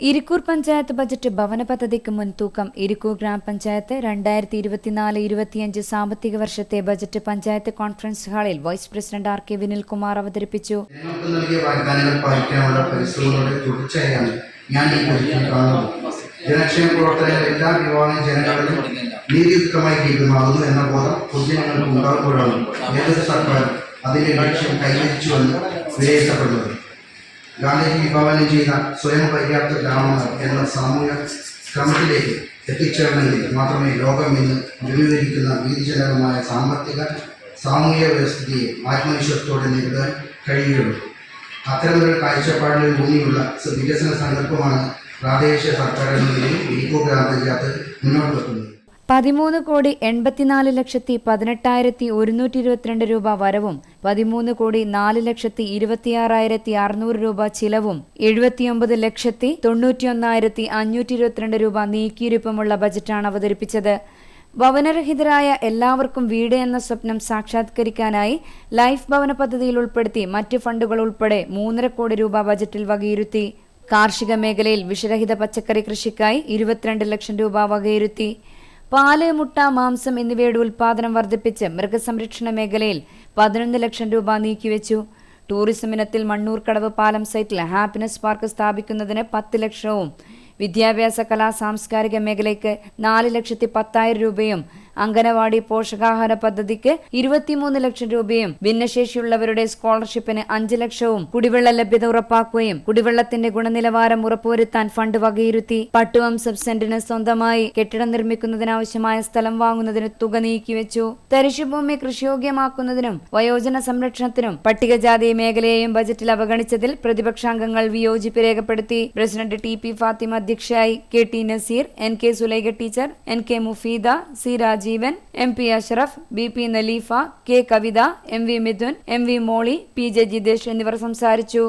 Irikkur panchayat budget ഭവന പദ്ധതിക്ക് മുൻതൂക്കം ഇരിക്കൂർ ഗ്രാമപഞ്ചായത്ത് രണ്ടായിരത്തി ഇരുപത്തിനാല് ഇരുപത്തിയഞ്ച് സാമ്പത്തിക വർഷത്തെ ബജറ്റ് പഞ്ചായത്ത് കോൺഫറൻസ് ഹാളിൽ vice president R K Vinilkumar അവതരിപ്പിച്ചു. ജനക്ഷേമ പ്രവർത്തനങ്ങൾ എല്ലാ വിഭാഗം ജനങ്ങളിലും നീതിയുക്തമായി എന്ന ബോധം പൊതുജനങ്ങൾക്ക് ഉണ്ടാകുമ്പോഴാണ് ഏതൊരു സർക്കാർ അതിന്റെ ലക്ഷ്യം കൈവരിച്ചുവെന്ന് വിലയിരുത്തപ്പെടുന്നത്. ഗാന്ധിജി വിഭാവനം ചെയ്ത സ്വയം പര്യാപ്ത ഗ്രാമങ്ങൾ എന്ന സാമൂഹിക ക്രമത്തിലേക്ക് എത്തിച്ചേരണമെങ്കിൽ മാത്രമേ ലോകം ഇന്ന് അഭിമുഖീകരിക്കുന്ന ഭീതിജനകമായ സാമ്പത്തിക സാമൂഹിക വ്യവസ്ഥിതിയെ ആത്മവിശ്വാസത്തോടെ നേരിടാൻ കഴിയുകയുള്ളൂ. അത്തരമൊരു കാഴ്ചപ്പാടിൽ ഊന്നിയുള്ള വികസന സങ്കല്പമാണ് പ്രാദേശിക സർക്കാർ എന്ന നിലയിൽ ഇരിക്കൂർ ഗ്രാമപഞ്ചായത്ത് മുന്നോട്ട് വെക്കുന്നത്. പതിമൂന്ന് കോടി എൺപത്തിനാല് ലക്ഷത്തി പതിനെട്ടായിരത്തി ഒരുന്നൂറ്റി ഇരുപത്തിരണ്ട് രൂപ വരവും പതിമൂന്ന് കോടി നാല് ലക്ഷത്തി ഇരുപത്തിയാറായിരത്തി അറുന്നൂറ് രൂപ ചിലവും എഴുപത്തിയൊമ്പത് ലക്ഷത്തി തൊണ്ണൂറ്റിയൊന്നായിരത്തി അഞ്ഞൂറ്റി ഇരുപത്തിരണ്ട് രൂപ നീക്കിയിരുപ്പുമുള്ള ബജറ്റാണ് അവതരിപ്പിച്ചത്. ഭവനരഹിതരായ എല്ലാവർക്കും വീട് എന്ന സ്വപ്നം സാക്ഷാത്കരിക്കാനായി ലൈഫ് ഭവന പദ്ധതിയിൽ ഉൾപ്പെടുത്തി മറ്റ് ഫണ്ടുകൾ ഉൾപ്പെടെ മൂന്നര കോടി രൂപ ബജറ്റിൽ വകയിരുത്തി. കാർഷിക മേഖലയിൽ വിഷരഹിത പച്ചക്കറി കൃഷിക്കായി ഇരുപത്തിരണ്ട് ലക്ഷം രൂപ വകയിരുത്തി. പാൽ മുട്ട മാംസം എന്നിവയുടെ ഉൽപാദനം വർദ്ധിപ്പിച്ച് മൃഗസംരക്ഷണ മേഖലയിൽ പതിനൊന്ന് ലക്ഷം രൂപ നീക്കിവെച്ചു. ടൂറിസം ഇനത്തിൽ മണ്ണൂർക്കടവ് പാലം സൈറ്റിൽ ഹാപ്പിനെസ് പാർക്ക് സ്ഥാപിക്കുന്നതിന് പത്ത് ലക്ഷവും വിദ്യാഭ്യാസ കലാ സാംസ്കാരിക മേഖലയ്ക്ക് നാല് ലക്ഷത്തി പത്തായിരം രൂപയും അംഗനവാടി പോഷകാഹാര പദ്ധതിക്ക് ഇരുപത്തിമൂന്ന് ലക്ഷം രൂപയും ഭിന്നശേഷിയുള്ളവരുടെ സ്കോളർഷിപ്പിന് അഞ്ച് ലക്ഷവും കുടിവെള്ള ലഭ്യത ഉറപ്പാക്കുകയും കുടിവെള്ളത്തിന്റെ ഗുണനിലവാരം ഉറപ്പുവരുത്താൻ ഫണ്ട് വകയിരുത്തി പട്ടുവം സബ് സെന്ററിന് സ്വന്തമായി കെട്ടിടം നിർമ്മിക്കുന്നതിനാവശ്യമായ സ്ഥലം വാങ്ങുന്നതിന് തുക നീക്കിവെച്ചു. തരിശുഭൂമി കൃഷിയോഗ്യമാക്കുന്നതിനും വയോജന സംരക്ഷണത്തിനും പട്ടികജാതി മേഖലയെയും ബജറ്റിൽ അവഗണിച്ചതിൽ പ്രതിപക്ഷാംഗങ്ങൾ വിയോജിപ്പ് രേഖപ്പെടുത്തി. പ്രസിഡന്റ് ടി പി ഫാത്തിമ അധ്യക്ഷയായി K T Naseer N K Sulaikha teacher N K Mufeeda C Rajeevan M P Ashraf B P Nalifa K Kavitha M V Mithun M V Molly P J Jithesh എന്നിവർ സംസാരിച്ചു.